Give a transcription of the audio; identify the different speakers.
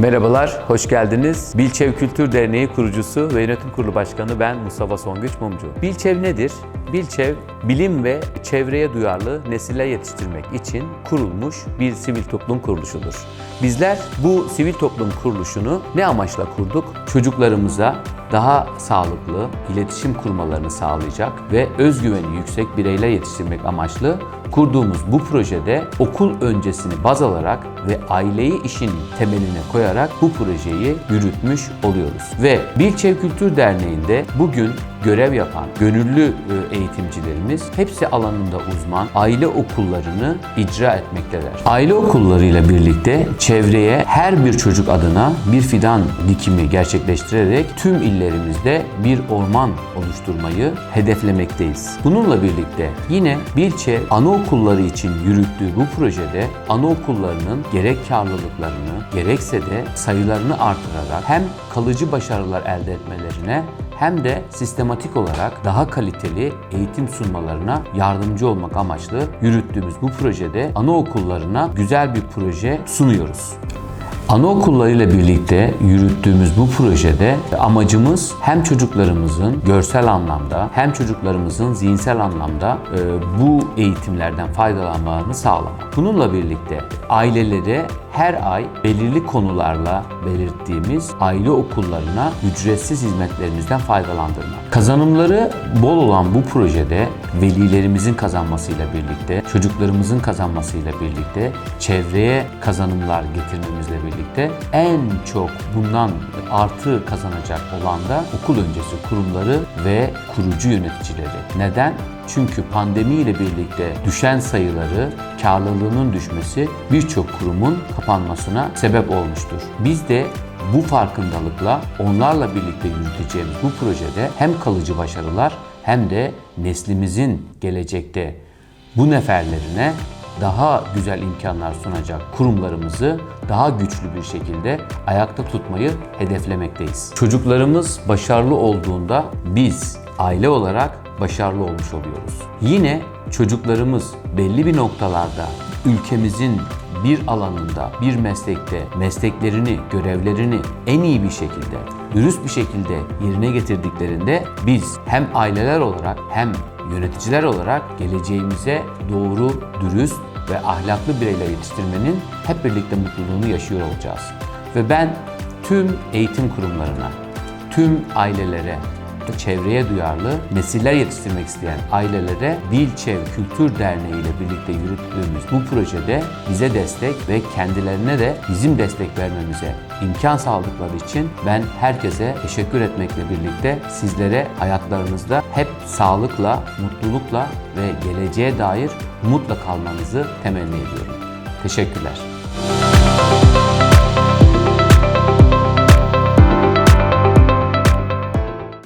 Speaker 1: Merhabalar, hoş geldiniz. Bilçev Kültür Derneği kurucusu ve yönetim kurulu başkanı ben Mustafa Songüç Mumcu. Bilçev nedir? Bilçev, bilim ve çevreye duyarlı nesiller yetiştirmek için kurulmuş bir sivil toplum kuruluşudur. Bizler bu sivil toplum kuruluşunu ne amaçla kurduk? Çocuklarımıza daha sağlıklı iletişim kurmalarını sağlayacak ve özgüveni yüksek bireyler yetiştirmek amaçlı kurduğumuz bu projede okul öncesini baz alarak ve aileyi işin temeline koyarak bu projeyi yürütmüş oluyoruz. Ve Bilçev Kültür Derneği'nde bugün görev yapan gönüllü e, eğitimcilerimiz hepsi alanında uzman aile okullarını icra etmekteler. Aile okullarıyla birlikte çevreye her bir çocuk adına bir fidan dikimi gerçekleştirerek tüm illerimizde bir orman oluşturmayı hedeflemekteyiz. Bununla birlikte yine Bilçe anaokulları için yürüttüğü bu projede anaokullarının gerek karlılıklarını gerekse de sayılarını artırarak hem kalıcı başarılar elde etmelerine hem de sistematik olarak daha kaliteli eğitim sunmalarına yardımcı olmak amaçlı yürüttüğümüz bu projede anaokullarına güzel bir proje sunuyoruz. Anaokullarıyla birlikte yürüttüğümüz bu projede amacımız hem çocuklarımızın görsel anlamda hem çocuklarımızın zihinsel anlamda e, bu eğitimlerden faydalanmalarını sağlamak. Bununla birlikte ailelere her ay belirli konularla belirttiğimiz aile okullarına ücretsiz hizmetlerimizden faydalandırmak. Kazanımları bol olan bu projede velilerimizin kazanmasıyla birlikte, çocuklarımızın kazanmasıyla birlikte, çevreye kazanımlar getirmemizle birlikte en çok bundan artı kazanacak olan da okul öncesi kurumları ve kurucu yöneticileri. Neden? Çünkü pandemiyle birlikte düşen sayıları, karlılığının düşmesi birçok kurumun kapanmasına sebep olmuştur. Biz de bu farkındalıkla onlarla birlikte yürüteceğimiz bu projede hem kalıcı başarılar hem de neslimizin gelecekte bu neferlerine daha güzel imkanlar sunacak kurumlarımızı daha güçlü bir şekilde ayakta tutmayı hedeflemekteyiz. Çocuklarımız başarılı olduğunda biz aile olarak başarılı olmuş oluyoruz. Yine çocuklarımız belli bir noktalarda ülkemizin bir alanında, bir meslekte mesleklerini, görevlerini en iyi bir şekilde, dürüst bir şekilde yerine getirdiklerinde biz hem aileler olarak hem yöneticiler olarak geleceğimize doğru, dürüst ve ahlaklı bireyler yetiştirmenin hep birlikte mutluluğunu yaşıyor olacağız. Ve ben tüm eğitim kurumlarına, tüm ailelere, çevreye duyarlı nesiller yetiştirmek isteyen ailelere Bilçev Kültür Derneği birlikte yürüttüğümüz bu projede bize destek ve kendilerine de bizim destek vermemize imkan sağladıkları için ben herkese teşekkür etmekle birlikte sizlere hayatlarınızda hep sağlıkla, mutlulukla ve geleceğe dair umutla kalmanızı temenni ediyorum. Teşekkürler.